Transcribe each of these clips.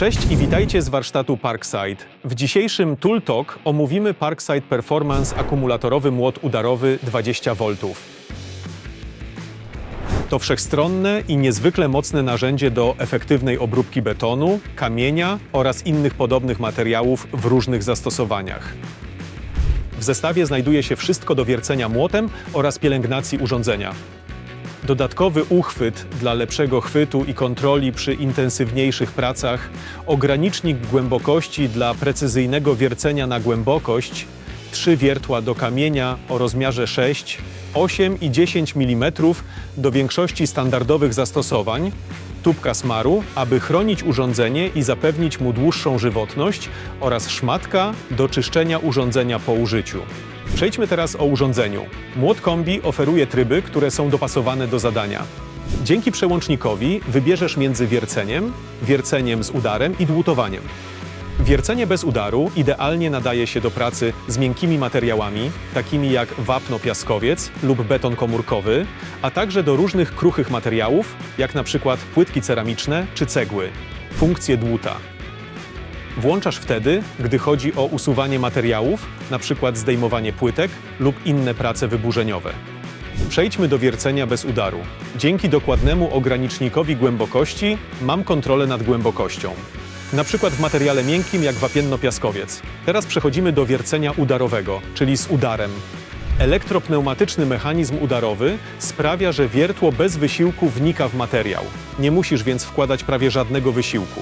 Cześć i witajcie z warsztatu Parkside. W dzisiejszym Tool Talk omówimy Parkside Performance akumulatorowy młot udarowy 20V. To wszechstronne i niezwykle mocne narzędzie do efektywnej obróbki betonu, kamienia oraz innych podobnych materiałów w różnych zastosowaniach. W zestawie znajduje się wszystko do wiercenia młotem oraz pielęgnacji urządzenia. Dodatkowy uchwyt dla lepszego chwytu i kontroli przy intensywniejszych pracach, ogranicznik głębokości dla precyzyjnego wiercenia na głębokość, trzy wiertła do kamienia o rozmiarze 6, 8 i 10 mm do większości standardowych zastosowań, tubka smaru, aby chronić urządzenie i zapewnić mu dłuższą żywotność oraz szmatka do czyszczenia urządzenia po użyciu. Przejdźmy teraz o urządzeniu. Młot kombi oferuje tryby, które są dopasowane do zadania. Dzięki przełącznikowi wybierzesz między wierceniem, wierceniem z udarem i dłutowaniem. Wiercenie bez udaru idealnie nadaje się do pracy z miękkimi materiałami, takimi jak wapno-piaskowiec lub beton komórkowy, a także do różnych kruchych materiałów, jak na przykład płytki ceramiczne czy cegły. Funkcje dłuta. Włączasz wtedy, gdy chodzi o usuwanie materiałów, np. zdejmowanie płytek lub inne prace wyburzeniowe. Przejdźmy do wiercenia bez udaru. Dzięki dokładnemu ogranicznikowi głębokości mam kontrolę nad głębokością. Na przykład w materiale miękkim jak wapienno-piaskowiec. Teraz przechodzimy do wiercenia udarowego, czyli z udarem. Elektropneumatyczny mechanizm udarowy sprawia, że wiertło bez wysiłku wnika w materiał. Nie musisz więc wkładać prawie żadnego wysiłku.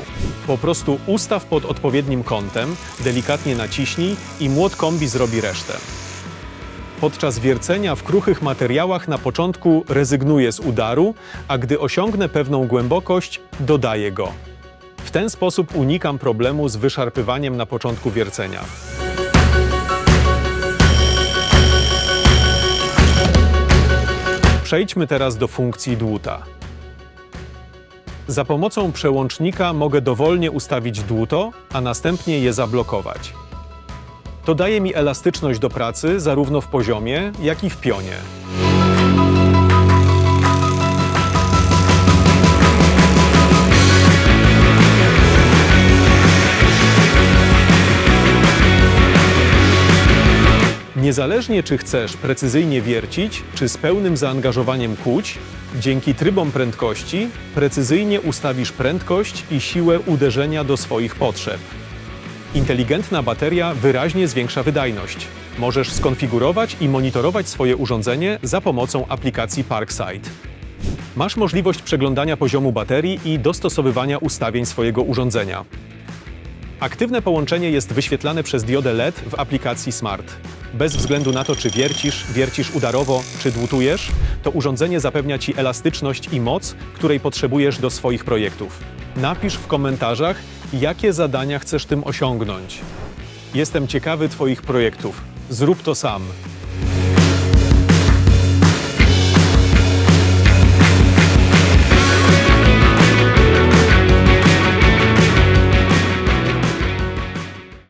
Po prostu ustaw pod odpowiednim kątem, delikatnie naciśnij i młot kombi zrobi resztę. Podczas wiercenia w kruchych materiałach na początku rezygnuję z udaru, a gdy osiągnę pewną głębokość, dodaję go. W ten sposób unikam problemu z wyszarpywaniem na początku wiercenia. Przejdźmy teraz do funkcji dłuta. Za pomocą przełącznika mogę dowolnie ustawić dłuto, a następnie je zablokować. To daje mi elastyczność do pracy zarówno w poziomie, jak i w pionie. Niezależnie czy chcesz precyzyjnie wiercić, czy z pełnym zaangażowaniem kuć, dzięki trybom prędkości precyzyjnie ustawisz prędkość i siłę uderzenia do swoich potrzeb. Inteligentna bateria wyraźnie zwiększa wydajność. Możesz skonfigurować i monitorować swoje urządzenie za pomocą aplikacji Parkside. Masz możliwość przeglądania poziomu baterii i dostosowywania ustawień swojego urządzenia. Aktywne połączenie jest wyświetlane przez diodę LED w aplikacji Smart. Bez względu na to, czy wiercisz, wiercisz udarowo, czy dłutujesz, to urządzenie zapewnia Ci elastyczność i moc, której potrzebujesz do swoich projektów. Napisz w komentarzach, jakie zadania chcesz tym osiągnąć. Jestem ciekawy Twoich projektów. Zrób to sam.